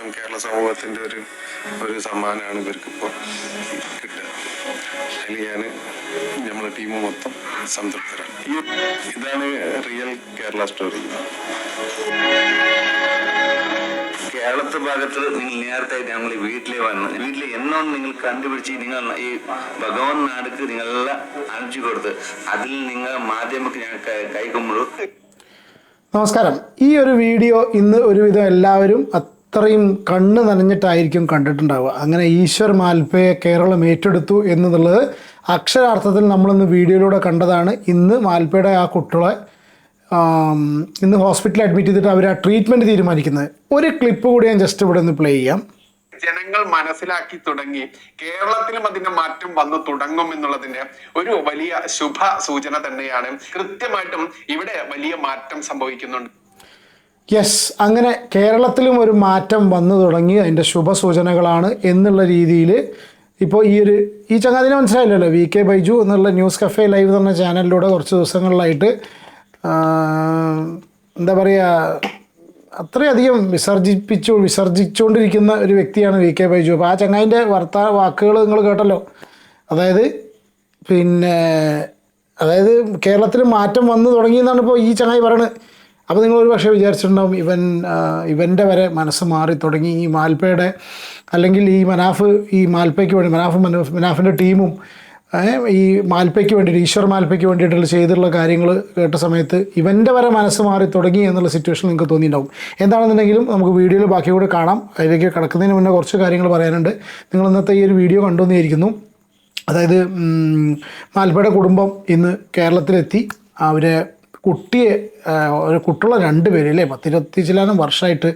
മൊത്തം കേരള സമൂഹത്തിന്റെ ഒരു ഒരു സമ്മാനമാണ് ഇവർക്ക് ഇപ്പോൾ കിട്ടുക. അതിൽ ഞാൻ നമ്മുടെ ടീം മൊത്തം സംതൃപ്തരാണ്. ഈ ഇതാണ് റിയൽ കേരള സ്റ്റോറി. കേരളത്തെ ഭാഗത്ത് നിങ്ങൾ നേരത്തെ ഞങ്ങൾ വീട്ടിലെ വന്ന്. വീട്ടിൽ എന്നോ നിങ്ങൾ കണ്ടുപിടിച്ച് നിങ്ങൾ ഈ ഭഗവാൻ നാടുക്ക് നിങ്ങളെല്ലാം അണിച്ചു കൊടുത്ത് അതിൽ നിങ്ങൾ മാധ്യമക്ക് ഞാൻ കൈകൊമ്പുള്ളൂ നമസ്കാരം. ഈ ഒരു വീഡിയോ ഇന്ന് ഒരുവിധം എല്ലാവരും അത്രയും കണ്ണ് നനഞ്ഞിട്ടായിരിക്കും കണ്ടിട്ടുണ്ടാവുക. അങ്ങനെ ഈശ്വർ മാൽപ്പയെ കേരളം ഏറ്റെടുത്തു എന്നുള്ളത് അക്ഷരാർത്ഥത്തിൽ നമ്മളിന്ന് വീഡിയോയിലൂടെ കണ്ടതാണ്. ഇന്ന് മാൽപ്പയുടെ ആ കുട്ടികളെ ഇന്ന് ഹോസ്പിറ്റലിൽ അഡ്മിറ്റ് ചെയ്തിട്ട് അവർ ആ ട്രീറ്റ്മെന്റ് തീരുമാനിക്കുന്നത്. ഒരു ക്ലിപ്പ് കൂടി ഞാൻ ജസ്റ്റ് ഇവിടെ ഒന്ന് പ്ലേ ചെയ്യാം. ജനങ്ങൾ മനസ്സിലാക്കി തുടങ്ങി. കേരളത്തിലും അതിന്റെ മാറ്റം വന്നു തുടങ്ങും എന്നുള്ളതിന്റെ ഒരു വലിയ ശുഭ സൂചന തന്നെയാണ്. കൃത്യമായിട്ടും ഇവിടെ വലിയ മാറ്റം സംഭവിക്കുന്നുണ്ട്. യെസ് അങ്ങനെ കേരളത്തിലും ഒരു മാറ്റം വന്നു തുടങ്ങി. അതിന്റെ ശുഭസൂചനകളാണ് എന്നുള്ള രീതിയിൽ ഇപ്പോൾ ഈ ഒരു ഈ ചങ്ങാതിനെ മനസ്സിലായില്ലല്ലോ? വി കെ ബൈജു എന്നുള്ള ന്യൂസ് കഫേ ലൈവ് എന്ന് പറഞ്ഞ ചാനലിലൂടെ കുറച്ച് ദിവസങ്ങളിലായിട്ട് എന്താ പറയുക അത്രയധികം വിസർജിപ്പിച്ചു വിസർജിച്ചുകൊണ്ടിരിക്കുന്ന ഒരു വ്യക്തിയാണ് വി കെ ബൈജു. അപ്പോൾ ആ ചങ്ങാതിന്റെ വർത്താ വാക്കുകൾ നിങ്ങൾ കേട്ടല്ലോ? അതായത് പിന്നെ അതായത് കേരളത്തിൽ മാറ്റം വന്നു തുടങ്ങി എന്നാണ് ഇപ്പോൾ ഈ ചങ്ങായി പറയുന്നത് അപ്പോൾ നിങ്ങൾ ഒരു പക്ഷേ വിചാരിച്ചിട്ടുണ്ടാവും ഇവൻ ഇവന്റെ വരെ മനസ്സ് മാറി തുടങ്ങി. ഈ മാൽപ്പയുടെ അല്ലെങ്കിൽ ഈ മനാഫ് ഈ മാൽപ്പയ്ക്ക് വേണ്ടി മനാഫ് മനാഫ് മനാഫിന്റെ ടീമും ഈ മാൽപ്പയ്ക്ക് വേണ്ടിയിട്ട് ഈശ്വർ മാൽപ്പയ്ക്ക് വേണ്ടിയിട്ടുള്ള ചെയ്തിട്ടുള്ള കാര്യങ്ങൾ കേട്ട സമയത്ത് ഇവന്റെ വരെ മനസ്സ് മാറി തുടങ്ങി എന്നുള്ള സിറ്റുവേഷൻ നിങ്ങൾക്ക് തോന്നിയിട്ടുണ്ടാവും. എന്താണെന്നുണ്ടെങ്കിലും നമുക്ക് വീഡിയോയിൽ ബാക്കി കൂടെ കാണാം. അതിലേക്ക് കിടക്കുന്നതിന് മുന്നേ കുറച്ച് കാര്യങ്ങൾ പറയാനുണ്ട്. നിങ്ങൾ ഇന്നത്തെ ഈ ഒരു വീഡിയോ കണ്ടുവന്നിരിക്കുന്നു അതായത് മാൽപ്പയുടെ കുടുംബം ഇന്ന് കേരളത്തിലെത്തി. അവരെ കുട്ടിയെ ഒരു കുട്ടിയുള്ള രണ്ട് പേര് അല്ലേ പത്തിരുപത്തി ചിലാനും വർഷമായിട്ട്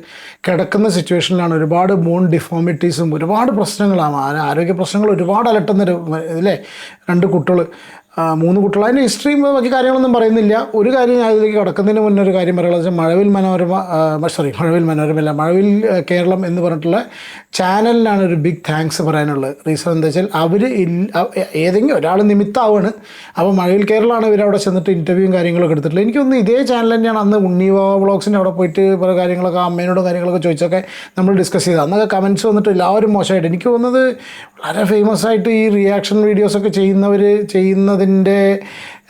കിടക്കുന്ന സിറ്റുവേഷനിലാണ് ഒരുപാട് ബോൺ ഡിഫോമിറ്റീസും ഒരുപാട് പ്രശ്നങ്ങളാണ്. ആരോഗ്യ പ്രശ്നങ്ങൾ ഒരുപാട് അലട്ടുന്നൊരു അല്ലേ രണ്ട് കുട്ടികൾ മൂന്ന് കുട്ടികൾ അതിന്റെ ഹിസ്റ്ററിയും ബാക്കി കാര്യങ്ങളൊന്നും പറയുന്നില്ല. ഒരു കാര്യം ഞാൻ ഇതിലേക്ക് കടക്കുന്നതിന് മുന്നേ ഒരു കാര്യം പറയുന്നത് വെച്ചാൽ മഴവിൽ മനോരമ സോറി മഴവിൽ മനോരമ അല്ല മഴവിൽ കേരളം എന്ന് പറഞ്ഞിട്ടുള്ള ചാനലിനാണ് ഒരു ബിഗ് താങ്ക്സ് പറയാനുള്ളത്. റീസൺ എന്താ വെച്ചാൽ അവർ ഏതെങ്കിലും ഒരാൾ നിമിത്തമാവാണ്. അപ്പോൾ മഴവിൽ കേരളമാണ് ഇവരവിടെ ചെന്നിട്ട് ഇന്റർവ്യൂവും കാര്യങ്ങളൊക്കെ എടുത്തിട്ടുള്ളത്. എനിക്കൊന്ന് ഇതേ ചാനൽ തന്നെയാണ് അന്ന് ഉണ്ണിവ വ്ളോഗ്സിന്റെ അവിടെ പോയിട്ട് പല കാര്യങ്ങളൊക്കെ അമ്മേനോടും കാര്യങ്ങളൊക്കെ ചോദിച്ചൊക്കെ നമ്മൾ ഡിസ്കസ് ചെയ്തത്. അന്നൊക്കെ കമൻസ് വന്നിട്ട് എല്ലാവരും മോശമായിട്ട്. എനിക്ക് തോന്നുന്നത് വളരെ ഫേമസ് ആയിട്ട് ഈ റിയാക്ഷൻ വീഡിയോസൊക്കെ ചെയ്യുന്നവർ ചെയ്യുന്നതിന്റെ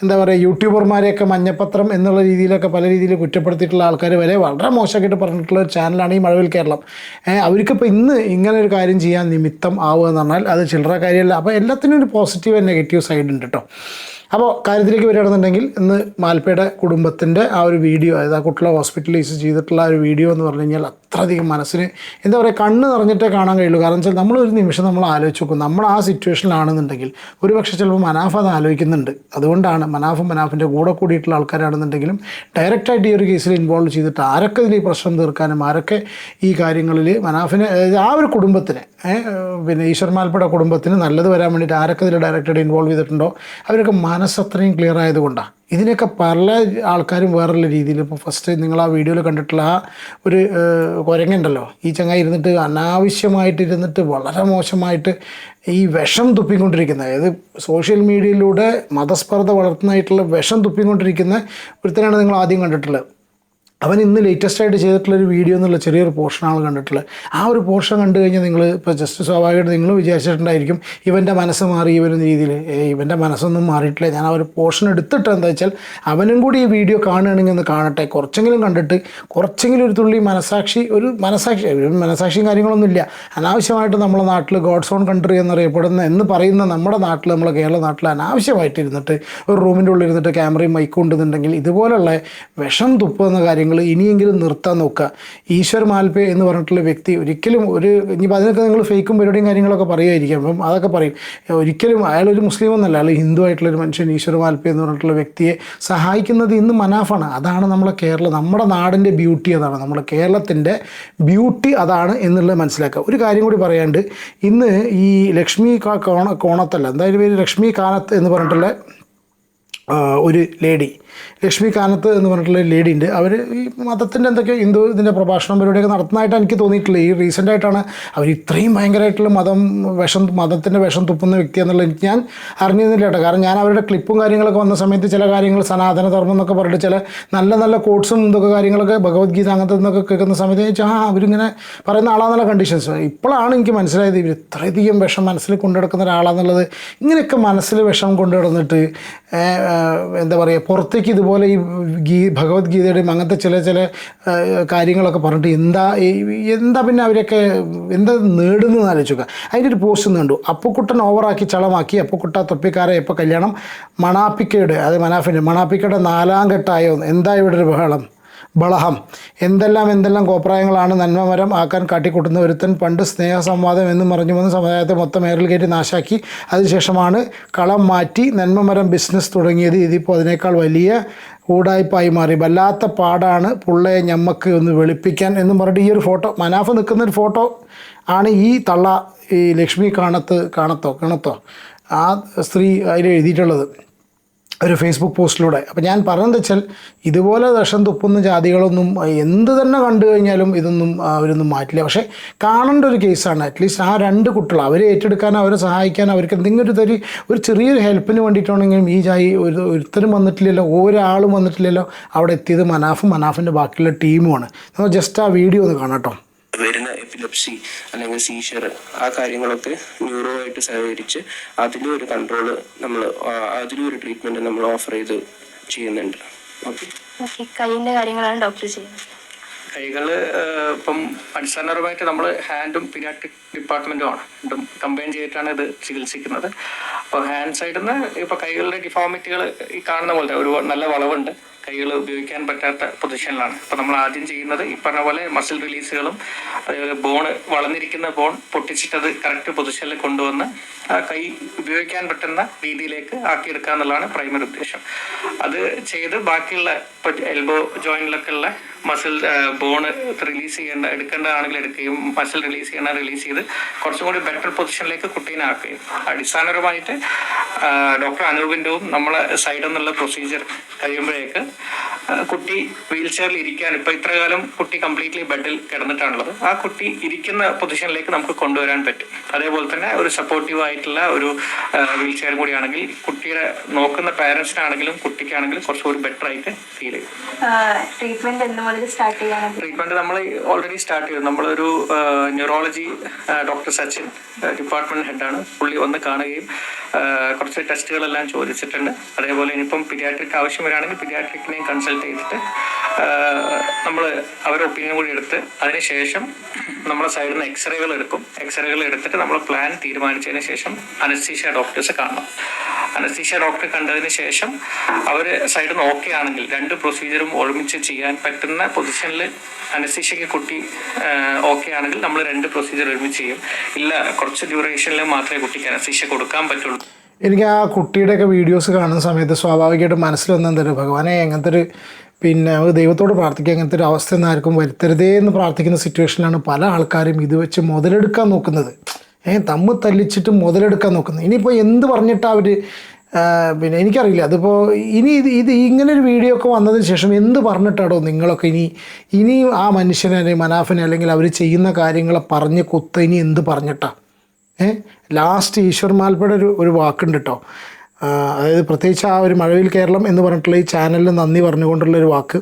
എന്താ പറയുക യൂട്യൂബർമാരെയൊക്കെ മഞ്ഞപ്പത്രം എന്നുള്ള രീതിയിലൊക്കെ പല രീതിയിൽ കുറ്റപ്പെടുത്തിയിട്ടുള്ള ആൾക്കാർ വരെ വളരെ മോശമായിട്ട് പറഞ്ഞിട്ടുള്ള ഒരു ചാനലാണ് ഈ മഴവിൽ കേരളം. അവർക്കിപ്പോൾ ഇന്ന് ഇങ്ങനെ ഒരു കാര്യം ചെയ്യാൻ നിമിത്തം ആവുക എന്ന് പറഞ്ഞാൽ അത് ചില്ലറ കാര്യമല്ല. അപ്പോൾ എല്ലാത്തിനും ഒരു പോസിറ്റീവ് ആൻഡ് നെഗറ്റീവ് സൈഡ് ഉണ്ട് കേട്ടോ അപ്പോൾ കാര്യത്തിലേക്ക് വരികയാണെന്നുണ്ടെങ്കിൽ ഇന്ന് മാൽപ്പയുടെ കുടുംബത്തിന്റെ ആ ഒരു വീഡിയോ അതായത് ആ കുട്ടികളെ ഹോസ്പിറ്റലൈസ് ചെയ്തിട്ടുള്ള ഒരു വീഡിയോ എന്ന് പറഞ്ഞു കഴിഞ്ഞാൽ അത്രയധികം മനസ്സിന് എന്താ പറയുക കണ്ണ് നിറഞ്ഞിട്ടേ കാണാൻ കഴിയുള്ളൂ. കാരണം വെച്ചാൽ നമ്മളൊരു നിമിഷം നമ്മൾ ആലോചിച്ച് നോക്കും. നമ്മൾ ആ സിറ്റുവേഷനിലാണെന്നുണ്ടെങ്കിൽ ഒരു പക്ഷേ ചിലപ്പോൾ മനാഫ് അത് ആലോചിക്കുന്നുണ്ട്. അതുകൊണ്ടാണ് മനാഫും മനാഫിന്റെ കൂടെ കൂടിയിട്ടുള്ള ആൾക്കാരാണെന്നുണ്ടെങ്കിലും ഡയറക്റ്റായിട്ട് ഈ ഒരു കേസിൽ ഇൻവോൾവ് ചെയ്തിട്ട് ആരൊക്കെ ഇതിൽ ഈ പ്രശ്നം തീർക്കാനും ആരൊക്കെ ഈ കാര്യങ്ങളിൽ മനാഫിനെ ആ ഒരു കുടുംബത്തിന് പിന്നെ ഈശ്വർ മാൽപ്പയുടെ കുടുംബത്തിന് നല്ലത് വരാൻ വേണ്ടിയിട്ട് ആരൊക്കെ ഇതിൽ ഡയറക്റ്റായിട്ട് ഇൻവോൾവ് ചെയ്തിട്ടുണ്ടോ അവരൊക്കെ മനസ്സത്രയും ക്ലിയർ ആയതുകൊണ്ടാണ് ഇതിനൊക്കെ പല ആൾക്കാരും വേറെയുള്ള രീതിയിൽ ഇപ്പോൾ ഫസ്റ്റ് നിങ്ങൾ ആ വീഡിയോയിൽ കണ്ടിട്ടുള്ള ആ ഒരു കുരങ്ങുണ്ടല്ലോ. ഈ ചങ്ങായി ഇരുന്നിട്ട് അനാവശ്യമായിട്ട് ഇരുന്നിട്ട് വളരെ മോശമായിട്ട് ഈ വിഷം തുപ്പിക്കൊണ്ടിരിക്കുന്ന അതായത് സോഷ്യൽ മീഡിയയിലൂടെ മതസ്പർദ്ധ വളർത്തുന്നതായിട്ടുള്ള വിഷം തുപ്പിക്കൊണ്ടിരിക്കുന്ന ഒരുത്തനാണ് നിങ്ങൾ ആദ്യം കണ്ടിട്ടുള്ളത്. അവൻ ഇന്ന് ലേറ്റസ്റ്റ് ആയിട്ട് ചെയ്തിട്ടുള്ള ഒരു വീഡിയോ എന്നുള്ള ചെറിയൊരു പോർഷനാണ് കണ്ടിട്ടുള്ളത്. ആ ഒരു പോർഷൻ കണ്ടു കഴിഞ്ഞാൽ നിങ്ങൾ ഇപ്പോൾ ജസ്റ്റ് സ്വാഭാവികമായിട്ട് നിങ്ങൾ വിചാരിച്ചിട്ടുണ്ടായിരിക്കും ഇവന്റെ മനസ്സ് മാറി ഇവരെന്ന രീതിയിൽ. ഇവന്റെ മനസ്സൊന്നും മാറിയിട്ടില്ല. ഞാൻ ആ ഒരു പോർഷൻ എടുത്തിട്ട് എന്താ വെച്ചാൽ അവനും കൂടി ഈ വീഡിയോ കാണുകയാണെങ്കിൽ ഒന്ന് കാണട്ടെ. കുറച്ചെങ്കിലും കണ്ടിട്ട് കുറച്ചെങ്കിലും ഒരു തുള്ളി മനസാക്ഷി ഒരു മനസാക്ഷി മനസാക്ഷിയും കാര്യങ്ങളൊന്നും ഇല്ല. അനാവശ്യമായിട്ട് നമ്മുടെ നാട്ടിൽ ഗോഡ്സ് ഓൺ കൺട്രി എന്നറിയപ്പെടുന്ന എന്ന് പറയുന്ന നമ്മുടെ നാട്ടിൽ നമ്മുടെ കേരള നാട്ടിൽ അനാവശ്യമായിട്ട് ഇരുന്നിട്ട് ഒരു റൂമിന്റെ ഉള്ളിൽ ഇരുന്നിട്ട് ക്യാമറയും മൈക്കും ഉണ്ടെന്നുണ്ടെങ്കിൽ ഇതുപോലുള്ള വിഷം തുപ്പുന്ന കാര്യങ്ങൾ ഇനിയെങ്കിലും നിർത്താൻ നോക്കുക. ഈശ്വർ മാൽപേ എന്ന് പറഞ്ഞിട്ടുള്ള വ്യക്തി ഒരിക്കലും ഒരു ഇനിയിപ്പോൾ അതിനൊക്കെ നിങ്ങൾ ഫേക്കും പരിപാടിയും കാര്യങ്ങളൊക്കെ പറയുമായിരിക്കും. അപ്പം അതൊക്കെ പറയും. ഒരിക്കലും അയാൾ ഒരു മുസ്ലിം ഒന്നല്ല അയാൾ ഹിന്ദു ആയിട്ടുള്ള ഒരു മനുഷ്യൻ ഈശ്വർ മാൽപേ എന്ന് പറഞ്ഞിട്ടുള്ള വ്യക്തിയെ സഹായിക്കുന്നത് ഇന്ന് മനാഫാണ്. അതാണ് നമ്മുടെ കേരളം. നമ്മുടെ നാടിന്റെ ബ്യൂട്ടി അതാണ്. നമ്മുടെ കേരളത്തിന്റെ ബ്യൂട്ടി അതാണ് എന്നുള്ളത് മനസ്സിലാക്കുക. ഒരു കാര്യം കൂടി പറയാണ്ട് ഇന്ന് ഈ ലക്ഷ്മി കോണ കോണത്തല്ല. എന്തായാലും പേര് ലക്ഷ്മി കാനത്ത് എന്ന് പറഞ്ഞിട്ടുള്ള ഒരു ലേഡി. ലക്ഷ്മി കാനത്ത് എന്ന് പറഞ്ഞിട്ടുള്ള ലേഡി ഉണ്ട്. അവർ ഈ മതത്തിന്റെ എന്തൊക്കെ ഹിന്ദു ഇതിന്റെ പ്രഭാഷണം പരിപാടിയൊക്കെ നടത്തുന്നതായിട്ട് എനിക്ക് തോന്നിയിട്ടുള്ളത് ഈ റീസെന്റ് ആയിട്ടാണ് അവർ ഇത്രയും ഭയങ്കരമായിട്ടുള്ള മതം വിഷം മതത്തിന്റെ വിഷം തുപ്പുന്ന വ്യക്തി എന്നുള്ളത് എനിക്ക് ഞാൻ അറിഞ്ഞിരുന്നില്ല കേട്ടോ. കാരണം ഞാൻ അവരുടെ ക്ലിപ്പും കാര്യങ്ങളൊക്കെ വന്ന സമയത്ത് ചില കാര്യങ്ങൾ സനാതന ധർമ്മം എന്നൊക്കെ പറഞ്ഞിട്ട് ചില നല്ല നല്ല കോട്സും ഇതൊക്കെ കാര്യങ്ങളൊക്കെ ഭഗവത്ഗീത അങ്ങനത്തെ നിന്നൊക്കെ കേൾക്കുന്ന സമയത്ത് ചോദിച്ചാൽ ചോദിച്ചു, ആ അവരിങ്ങനെ പറയുന്ന ആളാന്നുള്ള കണ്ടീഷൻസ് ഇപ്പോഴാണ് എനിക്ക് മനസ്സിലായത് ഇവർ ഇത്രയധികം വിഷം മനസ്സിൽ കൊണ്ടു നടക്കുന്ന ഒരാളാന്നുള്ളത്. ഇങ്ങനെയൊക്കെ മനസ്സിൽ വിഷം കൊണ്ടു നടന്നിട്ട് ഏഹ്, ഏഹ്, എന്താ പറയുക പുറത്തേക്ക് ഇതുപോലെ ഈ ഗീ ഭഗവത്ഗീതയുടെയും അങ്ങനത്തെ ചില ചില കാര്യങ്ങളൊക്കെ പറഞ്ഞിട്ട് എന്താ എന്താ പിന്നെ അവരൊക്കെ എന്താ നേടുന്നതെന്ന് ആലോചിക്കുക അതിന്റെ ഒരു പോസ്റ്റ് കണ്ടു. അപ്പുക്കുട്ടൻ ഓവറാക്കി ചളമാക്കി അപ്പുക്കുട്ട തൊപ്പിക്കാരെ എപ്പോൾ കല്യാണം മണാപ്പിക്കയുടെ അതായത് മനാഫിന്റെ മണാപ്പിക്കയുടെ നാലാം ഘട്ടമായോ എന്താ ഇവിടെ ഒരു ബഹളം? ബളഹം. എന്തെല്ലാം എന്തെല്ലാം കോപ്രായങ്ങളാണ് നന്മമരം ആക്കാൻ കാട്ടിക്കൂട്ടുന്ന ഒരുത്തൻ പണ്ട് സ്നേഹസംവാദം എന്ന് പറഞ്ഞു വന്ന് സമുദായത്തെ മൊത്തം ഏറിൽ കയറ്റി നാശാക്കി. അതിനുശേഷമാണ് കളം മാറ്റി നന്മമരം ബിസിനസ് തുടങ്ങിയത്. ഇതിപ്പോൾ അതിനേക്കാൾ വലിയ ഊടായ്പായി മാറി. വല്ലാത്ത പാടാണ് പുള്ളയെ ഞമ്മക്ക് ഒന്ന് വെളുപ്പിക്കാൻ എന്ന് പറഞ്ഞിട്ട് ഈ ഒരു ഫോട്ടോ മനാഫ് നിൽക്കുന്ന ഒരു ഫോട്ടോ ആണ് ഈ തള്ള ഈ ലക്ഷ്മി കാണത്ത് കാണത്തോ കിണത്തോ? ആ സ്ത്രീ അതിൽ എഴുതിയിട്ടുള്ളത്. ഒരു ഫേസ്ബുക്ക് പോസ്റ്റിലൂടെ. അപ്പോൾ ഞാൻ പറഞ്ഞത് വെച്ചാൽ ഇതുപോലെ വിഷം തുപ്പുന്ന ജാതികളൊന്നും എന്ത് തന്നെ കണ്ടു കഴിഞ്ഞാലും ഇതൊന്നും അവരൊന്നും മാറ്റില്ല. പക്ഷേ കാണേണ്ട ഒരു കേസാണ്. അറ്റ്ലീസ്റ്റ് ആ രണ്ട് കുട്ടികൾ അവരെ ഏറ്റെടുക്കാൻ അവരെ സഹായിക്കാൻ അവർക്ക് എന്തെങ്കിലും ഒരു തരി ഒരു ചെറിയൊരു ഹെൽപ്പിന് വേണ്ടിയിട്ടാണെങ്കിലും ഈ ജായി ഒരു ഒരുത്തരും വന്നിട്ടില്ലല്ലോ ഒരാളും വന്നിട്ടില്ലല്ലോ അവിടെ എത്തിയത് മനാഫും. മനാഫിന്റെ ബാക്കിയുള്ള ടീമുമാണ് നമ്മൾ ജസ്റ്റ് ആ വീഡിയോ ഒന്ന് കാണാം കേട്ടോ. വരുന്ന എപ്പിലെപ്സി അല്ലെങ്കിൽ സീഷർ ആ കാര്യങ്ങളൊക്കെ ന്യൂറോ ആയിട്ട് സഹകരിച്ച് അതിലും ഒരു കൺട്രോൾ നമ്മൾ അതിലും ഒരു ട്രീറ്റ്മെന്റ് നമ്മൾ ഓഫർ ചെയ്ത് ചെയ്യുന്നുണ്ട്. കൈയിന്റെ കാര്യങ്ങളാണ് ഡോക്ടർ ചെയ്യുന്നത്. കൈകൾ ഏഹ്, ഇപ്പം അടിസ്ഥാനപരമായിട്ട് നമ്മൾ ഹാൻഡും പിനാട്രിക് ഡിപ്പാർട്ട്മെന്റും ആണ്. രണ്ടും കമ്പൈൻ ചെയ്തിട്ടാണ് ഇത് ചികിത്സിക്കുന്നത്. അപ്പോൾ ഹാൻഡ് സൈഡിൽ നിന്ന് ഇപ്പൊ കൈകളുടെ ഡിഫോമിറ്റികൾ ഈ കാണുന്ന പോലെ ഒരു നല്ല വളവുണ്ട്. കൈകൾ ഉപയോഗിക്കാൻ പറ്റാത്ത പൊസിഷനിലാണ്. അപ്പൊ നമ്മൾ ആദ്യം ചെയ്യുന്നത് ഈ പറഞ്ഞ പോലെ മസിൽ റിലീസുകളും അതേപോലെ ബോൺ വളർന്നിരിക്കുന്ന ബോൺ പൊട്ടിച്ചിട്ടത് കറക്റ്റ് പൊസിഷനിൽ കൊണ്ടുവന്ന് ആ കൈ ഉപയോഗിക്കാൻ പറ്റുന്ന രീതിയിലേക്ക് ആക്കിയെടുക്കുക എന്നുള്ളതാണ് പ്രൈമറി ഉദ്ദേശം. അത് ചെയ്ത് ബാക്കിയുള്ള എൽബോ ജോയിന്റിലൊക്കെ ഉള്ള മസിൽ ബോൺ റിലീസ് ചെയ്യേണ്ട എടുക്കേണ്ടതാണെങ്കിൽ എടുക്കുകയും മസിൽ റിലീസ് ചെയ്യണ റിലീസ് ചെയ്ത് കുറച്ചും കൂടി ബെറ്റർ പൊസിഷനിലേക്ക് കുട്ടീനെ ആക്കുകയും. അടിസ്ഥാനപരമായിട്ട് ഡോക്ടർ അനൂപിന്റെവും നമ്മളെ സൈഡിൽ നിന്നുള്ള പ്രൊസീജിയർ കഴിയുമ്പോഴേക്ക് കുട്ടി വീൽ ചെയറിൽ ഇരിക്കാൻ ഇപ്പൊ ഇത്ര കാലം കുട്ടി കംപ്ലീറ്റ്ലി ബെഡിൽ കിടന്നിട്ടാണുള്ളത്. ആ കുട്ടി ഇരിക്കുന്ന പൊസിഷനിലേക്ക് നമുക്ക് കൊണ്ടുവരാൻ പറ്റും. അതേപോലെ തന്നെ ഒരു സപ്പോർട്ടീവ് ആയിട്ടുള്ള ഒരു വീൽ ചെയർ കൂടിയാണെങ്കിൽ കുട്ടിയുടെ നോക്കുന്ന പാരൻസിനാണെങ്കിലും കുട്ടിക്കാണെങ്കിലും കുറച്ചുകൂടി ബെറ്റർ ആയിട്ട് ഫീൽ ചെയ്യും. ട്രീറ്റ്മെന്റ് എന്ന് ട്രീറ്റ്മെന്റ് നമ്മൾ ഓൾറെഡി സ്റ്റാർട്ട് ചെയ്തു. നമ്മളൊരു ന്യൂറോളജി ഡോക്ടർ സച്ചിൻ ഡിപ്പാർട്ട്മെന്റ് ഹെഡാണ് പുള്ളി വന്ന് കാണുകയും കുറച്ച് ടെസ്റ്റുകളെല്ലാം ചോദിച്ചിട്ടുണ്ട്. അതേപോലെ ഇനിയിപ്പം പിരിയാട്രിക് ആവശ്യം വരികയാണെങ്കിൽ പിരിയാട്രിക്കിനെയും കൺസൾട്ട് ചെയ്തിട്ട് നമ്മൾ അവരുടെ ഒപ്പീനിയൻ കൂടി എടുത്ത് അതിനുശേഷം നമ്മുടെ സൈഡിൽ നിന്ന് എക്സ്റേകൾ എടുക്കും. എക്സ്റേകൾ എടുത്തിട്ട് നമ്മൾ പ്ലാൻ തീരുമാനിച്ചതിന് ശേഷം അനസ്തീഷ്യ ഡോക്ടേഴ്സ് കാണണം. അനസ്തീഷ്യ ഡോക്ടറെ കണ്ടതിന് ശേഷം അവർ സൈഡിൽ നിന്ന് ഓക്കെ ആണെങ്കിൽ രണ്ട് പ്രൊസീജിയറും ഒരുമിച്ച് ചെയ്യാൻ പറ്റുന്ന പൊസിഷനിൽ അനസ്തീഷയ്ക്ക് കുട്ടി ഓക്കെ ആണെങ്കിൽ നമ്മൾ രണ്ട് പ്രൊസീജിയർ ഒരുമിച്ച് ചെയ്യും. ഇല്ല കുറച്ച് ഡ്യൂറേഷനിൽ മാത്രമേ കുട്ടിക്ക് അനസ്തീഷ്യ കൊടുക്കാൻ പറ്റുള്ളൂ. എനിക്ക് ആ കുട്ടിയുടെയൊക്കെ വീഡിയോസ് കാണുന്ന സമയത്ത് സ്വാഭാവികമായിട്ടും മനസ്സിൽ വന്ന എന്താ ഭഗവാനെ അങ്ങനത്തെ ഒരു പിന്നെ അവർ ദൈവത്തോട് പ്രാർത്ഥിക്കുക അങ്ങനത്തെ ഒരു അവസ്ഥ ഒന്നും ആർക്കും വരുത്തരുതേ എന്ന് പ്രാർത്ഥിക്കുന്ന സിറ്റുവേഷനിലാണ് പല ആൾക്കാരും ഇത് വെച്ച് മുതലെടുക്കാൻ നോക്കുന്നത്. ഏ തമ്മ് തല്ലിച്ചിട്ട് മുതലെടുക്കാൻ നോക്കുന്നത്. ഇനിയിപ്പോൾ എന്ത് പറഞ്ഞിട്ടാണ് അവർ പിന്നെ എനിക്കറിയില്ല. അതിപ്പോൾ ഇനി ഇത് ഇത് ഇങ്ങനെ ഒരു വീഡിയോ ഒക്കെ വന്നതിന് ശേഷം എന്ത് പറഞ്ഞിട്ടാടോ നിങ്ങളൊക്കെ ഇനി ഇനി ആ മനുഷ്യനെ അല്ലെങ്കിൽ മനാഫിനെ അല്ലെങ്കിൽ അവർ ചെയ്യുന്ന കാര്യങ്ങളെ പറഞ്ഞ് കുത്ത ഇനി എന്ത് പറഞ്ഞിട്ടാ? ഏഹ് ലാസ്റ്റ് ഈശ്വർ മാൽപ്പയുടെ ഒരു ഒരു വാക്കുണ്ട് കേട്ടോ അതായത് പ്രത്യേകിച്ച് ആ ഒരു മഴവിൽ കേരളം എന്ന് പറഞ്ഞിട്ടുള്ള ഈ ചാനലിൽ നന്ദി പറഞ്ഞുകൊണ്ടുള്ള ഒരു വാക്ക്.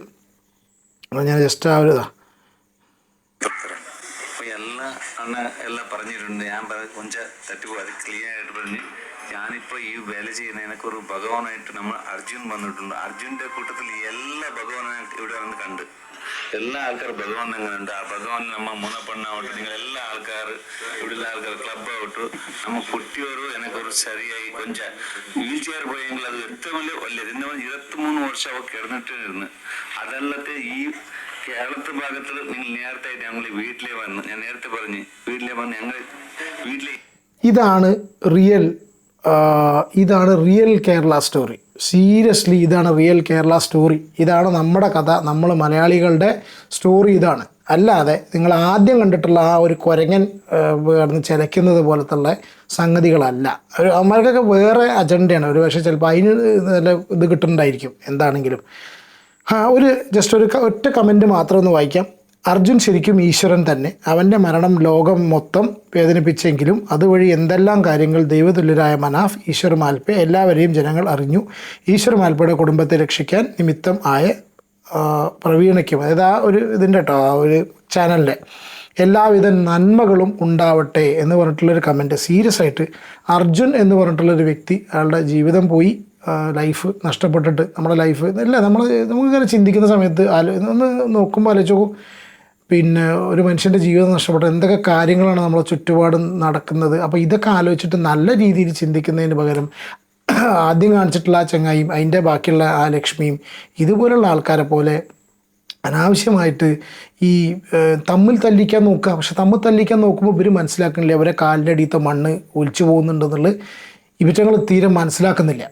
ഞാൻ ജസ്റ്റ് ആ ഒരു എല്ലാം ഞാൻ കൊഞ്ച ക്ലിയർ ആയിട്ട് പറഞ്ഞ്. ഞാനിപ്പോ ഈ വേല ചെയ്യുന്നതിനൊക്കെ ഒരു ഭഗവാനായിട്ട് നമ്മൾ അർജുൻ വന്നിട്ടുണ്ട്. അർജുന്റെ കൂട്ടത്തിൽ എല്ലാ ഭഗവാനും ഇവിടെ വന്ന് കണ്ട്. എല്ലാ ആൾക്കാർ ഭഗവാൻ എങ്ങനെയുണ്ട് ആ ഭഗവാൻ നമ്മ മുന പെണ്ണാവട്ടെ നിങ്ങൾ എല്ലാ ആൾക്കാർ ഇവിടെയുള്ള ആൾക്കാർ ക്ലബ് ആവട്ടു നമ്മ കുട്ടിയോരോ എനിക്കൊരു ശരിയായി കൊഞ്ച. വീൽ ചെയർ പോയെങ്കിൽ അത് ഏറ്റവും വലിയ വലിയ ഇരുപത്തി ഇരുപത്തിമൂന്ന് വർഷം അവ കിടന്നിട്ടിരുന്നു. അതല്ലാത്ത ഈ കേരളത്തെ ഭാഗത്തിൽ നിങ്ങൾ നേരത്തെ ഞങ്ങൾ വീട്ടിലേ വന്ന് ഞാൻ നേരത്തെ പറഞ്ഞു വീട്ടിലേ വന്ന് ഞങ്ങൾ വീട്ടിലേ ഇതാണ് റിയൽ ഇതാണ് റിയൽ കേരള സ്റ്റോറി സീരിയസ്ലി ഇതാണ് റിയൽ കേരള സ്റ്റോറി. ഇതാണ് നമ്മുടെ കഥ. നമ്മൾ മലയാളികളുടെ സ്റ്റോറി ഇതാണ്. അല്ലാതെ നിങ്ങൾ ആദ്യം കണ്ടിട്ടുള്ള ആ ഒരു കുരങ്ങൻ കിടന്ന് ചിലയ്ക്കുന്നത് പോലത്തുള്ള സംഗതികളല്ല. ഒരു അവന്മാർക്കൊക്കെ വേറെ അജണ്ടയാണ്. ഒരു പക്ഷേ ചിലപ്പോൾ അതിന് നല്ല ഇത് കിട്ടുന്നുണ്ടായിരിക്കും. എന്താണെങ്കിലും. ഒരു ജസ്റ്റ് ഒരു ഒറ്റ കമന്റ് മാത്രം ഒന്ന് വായിക്കാം. അർജുൻ ശരിക്കും ഈശ്വരൻ തന്നെ. അവന്റെ മരണം ലോകം മൊത്തം വേദനിപ്പിച്ചെങ്കിലും അതുവഴി എന്തെല്ലാം കാര്യങ്ങൾ ദൈവതുല്യരായ മനാഫ് ഈശ്വർ മാൽപ്പെ എല്ലാവരെയും ജനങ്ങൾ അറിഞ്ഞു. ഈശ്വർ മാൽപ്പയുടെ കുടുംബത്തെ രക്ഷിക്കാൻ നിമിത്തം ആയ പ്രവീണയ്ക്കും അതായത് ആ ഒരു ഇതിന്റെ കേട്ടോ ആ ഒരു ചാനലിന്റെ എല്ലാവിധ നന്മകളും ഉണ്ടാവട്ടെ എന്ന് പറഞ്ഞിട്ടുള്ളൊരു കമന്റ് സീരിയസ് ആയിട്ട് അർജുൻ എന്ന് പറഞ്ഞിട്ടുള്ളൊരു വ്യക്തി അയാളുടെ ജീവിതം പോയി ലൈഫ് നഷ്ടപ്പെട്ടിട്ട് നമ്മുടെ ലൈഫ് അല്ല നമ്മൾ നമുക്കിങ്ങനെ ചിന്തിക്കുന്ന സമയത്ത് ആലോ ഒന്ന് നോക്കുമ്പോൾ ആലോചിച്ച് പിന്നെ ഒരു മനുഷ്യന്റെ ജീവിതം നഷ്ടപ്പെട്ട. എന്തൊക്കെ കാര്യങ്ങളാണ് നമ്മളെ ചുറ്റുപാടും നടക്കുന്നത്? അപ്പോൾ ഇതൊക്കെ ആലോചിച്ചിട്ട് നല്ല രീതിയിൽ ചിന്തിക്കുന്നതിന് പകരം ആദ്യം കാണിച്ചിട്ടുള്ള ആ ചങ്ങായിയും അതിന്റെ ബാക്കിയുള്ള ആ ലക്ഷ്മിയും ഇതുപോലുള്ള ആൾക്കാരെ പോലെ അനാവശ്യമായിട്ട് ഈ തമ്മിൽ തല്ലിക്കാൻ നോക്കുക. പക്ഷെ തമ്മിൽ തല്ലിക്കാൻ നോക്കുമ്പോൾ ഇവർ മനസ്സിലാക്കുന്നില്ല. അവരെ കാലിന്റെ അടിയത്തെ മണ്ണ് ഒലിച്ചു പോകുന്നുണ്ടെന്നുള്ളത് ഇവറ്റങ്ങൾ തീരെ മനസ്സിലാക്കുന്നില്ല.